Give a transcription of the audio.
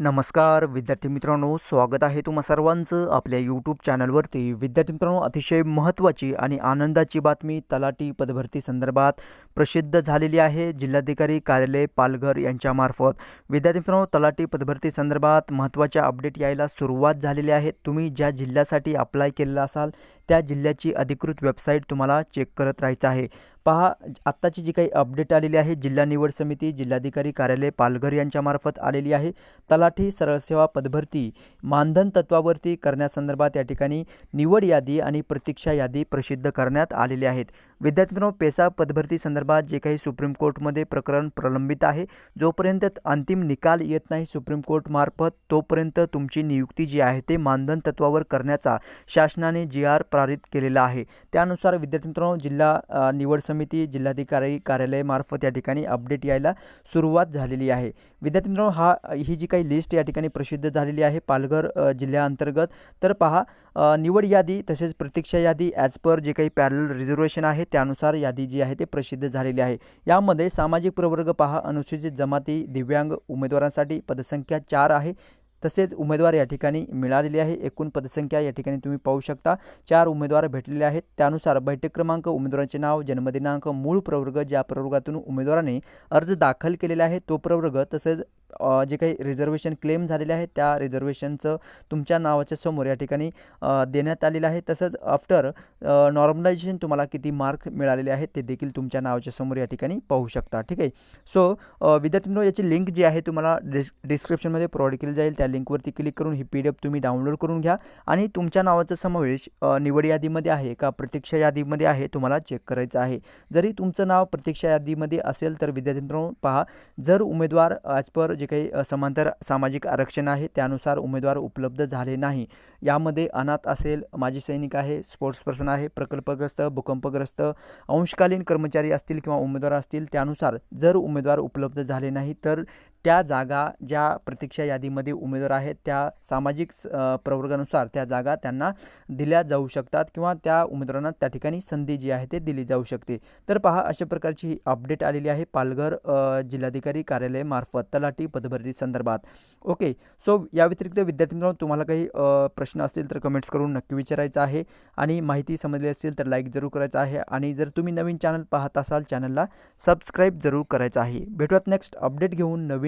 नमस्कार विद्यार्थी मित्रांनो स्वागत आहे तुम्हा सर्वांचं आपल्या यूट्यूब चॅनलवरती. विद्यार्थी मित्रांनो अतिशय महत्त्वाची आणि आनंदाची बातमी तलाठी पदभरती संदर्भात प्रसिद्ध झालेली आहे. जिल्हाधिकारी कार्यालय पालघर यांच्यामार्फत. विद्यार्थी मित्रांनो तलाठी पदभरती संदर्भात महत्त्वाच्या अपडेट यायला सुरुवात झालेली आहे. तुम्ही ज्या जिल्ह्यासाठी अप्लाय केलेला असाल त्या जिल्ह्याची अधिकृत वेबसाईट तुम्हाला चेक करत राहायचं आहे. पहा आत्ताची जी काही अपडेट आलेली आहे जिल्हा निवड समिती जिल्हाधिकारी कार्यालय पालघर यांच्यामार्फत आलेली आहे. तलाठी सरळ सेवा पदभरती मानधन तत्वावरती करण्यासंदर्भात या ठिकाणी निवड यादी आणि प्रतीक्षा यादी प्रसिद्ध करण्यात आलेली आहेत. विद्यार्थ्यांनो पेसा पदभरती संदर्भात जे काही सुप्रीम कोर्टमध्ये प्रकरण प्रलंबित आहे जोपर्यंत अंतिम निकाल येत नाही सुप्रीम कोर्टमार्फत तोपर्यंत तुमची नियुक्ती जी आहे ते मानधन तत्वावर करण्याचा शासनाने जी आर पारित केलेला आहे. त्यानुसार विद्यार्थी मित्रांनो जिल्हा निवड समिती जिल्हाधिकारी कार्यालयामार्फत या ठिकाणी अपडेट यायला सुरुवात झालेली आहे. विद्यार्थी मित्रांनो हा ही जी काही लिस्ट या ठिकाणी प्रसिद्ध झालेली आहे पालघर जिल्ह्याअंतर्गत. तर पहा निवड यादी तसेच प्रतीक्षा यादी ॲज पर जे काही पॅरल रिझर्वेशन आहे त्यानुसार यादी जी आहे ते प्रसिद्ध झालेली आहे. यामध्ये सामाजिक प्रवर्ग पहा अनुसूचित जमाती दिव्यांग उमेदवारांसाठी पदसंख्या चार आहे. तसेच उमेदवार या ठिकाणी मिळालेली आहे. एकूण पदसंख्या या ठिकाणी तुम्ही पाहू शकता. चार उमेदवार भेटलेले आहेत. त्यानुसार बैठक क्रमांक उमेदवारांचे नाव जन्मदिनांक मूळ प्रवर्ग ज्या प्रवर्गातून उमेदवाराने अर्ज दाखल केलेला आहे तो प्रवर्ग तसेच जे काही रिझर्वेशन क्लेम झालेले आहे त्या रिझर्वेशनचं तुमच्या नावाच्या समोर या ठिकाणी देण्यात आलेलं आहे. तसंच आफ्टर नॉर्मलायझेशन तुम्हाला किती मार्क मिळालेले आहेत ते देखील तुमच्या नावाच्या समोर या ठिकाणी पाहू शकता. ठीक आहे? सो विद्यार्थी मित्रांनो याची लिंक जी आहे तुम्हाला डिस डिस्क्रिप्शनमध्ये प्रोव्हाइड केली जाईल. त्या लिंकवरती क्लिक करून ही पी डी एफ तुम्ही डाउनलोड करून घ्या आणि तुमच्या नावाचा समावेश निवड यादीमध्ये आहे का? प्रतीक्षा यादीमध्ये आहे तुम्हाला चेक करायचं आहे. जरी तुमचं नाव प्रतीक्षा यादीमध्ये असेल तर विद्यार्थी मित्रांनो पहा. जर उमेदवार ॲज पर जे काही समांतर सामाजिक आरक्षण आहे त्यानुसार उमेदवार उपलब्ध झाले नाही. यामध्ये अनाथ असेल माजी सैनिक आहे स्पोर्ट्स पर्सन आहे प्रकल्पग्रस्त भूकंपग्रस्त अंशकालीन कर्मचारी असतील किंवा उमेदवार असतील त्यानुसार जर उमेदवार उपलब्ध झाले नाही तर त्या जागा ज्या प्रतीक्षा यादीमध्ये उमेदवार आहेत त्या सामाजिक स- प्रवर्गानुसार त्या जागा त्यांना दिल्या जाऊ शकतात किंवा त्या उमेदवारांना त्या ठिकाणी संधी जी आहे ते दिली जाऊ शकते. तर पहा अशा प्रकारची ही अपडेट आलेली आहे पालघर जिल्हाधिकारी कार्यालयामार्फत तलाठी पदभरती संदर्भात. ओके सो या व्यतिरिक्त विद्यार्थी मित्रांनो तुम्हाला काही प्रश्न असतील तर कमेंट्स करून नक्की विचारायचं आहे आणि माहिती समजली असेल तर लाईक जरूर करायचं आहे आणि जर तुम्ही नवीन चॅनल पाहत असाल चॅनलला सबस्क्राईब जरूर करायचं आहे. भेटूयात नेक्स्ट अपडेट घेऊन नवीन